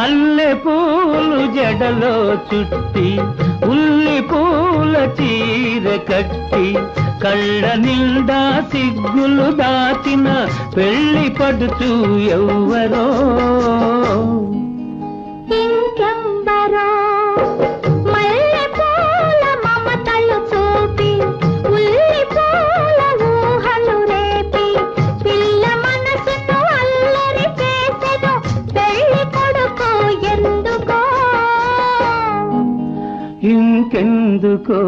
మల్లె పూలు జడలో చుట్టి ఉల్లి పూల చీర కట్టి కళ్ళ నిండా సిగ్గులు దాచిన పెళ్ళి పడుతూ ఎవ్వరో. ఇంకెందుకో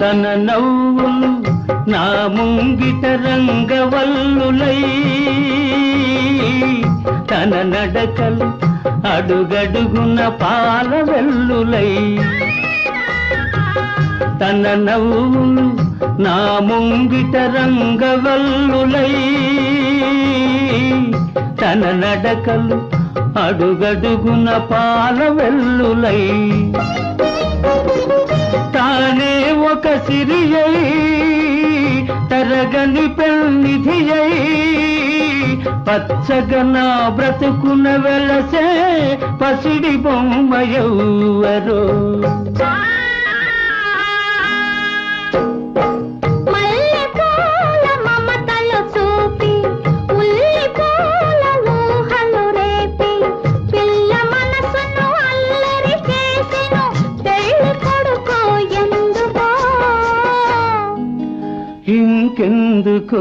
తన నవ్వులు నా ముంగిట రంగవల్లులై తన నడకలు అడుగడుగున పాల వెల్లులై తన నవ్వులు నా ముంగిట రంగవల్లులై. తన నడకలు అడుగడుగున పాల వెల్లులై తానే ఒక సిరియై తరగని పెన్నిధియై పచ్చగా పచ్చగనా బ్రతుకున వెలసే పసిడి బొమ్మయవ్వరో నీకెందుకో?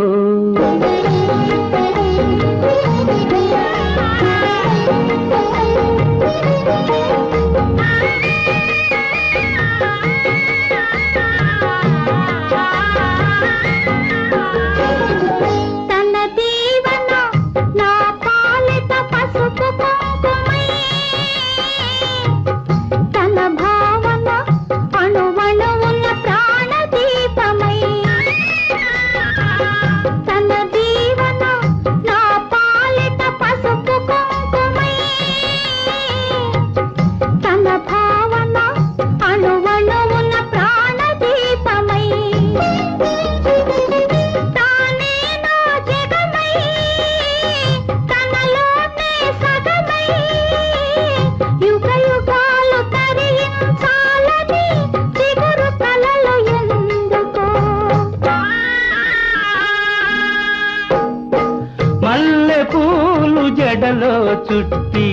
జడలో చుట్టి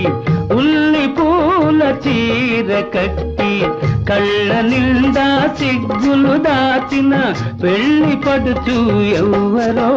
ఉల్లి పూల చీర కట్టి కళ్ళ నిండా సిగ్గులు దాచిన పెళ్ళి పడుచు ఎవ్వరో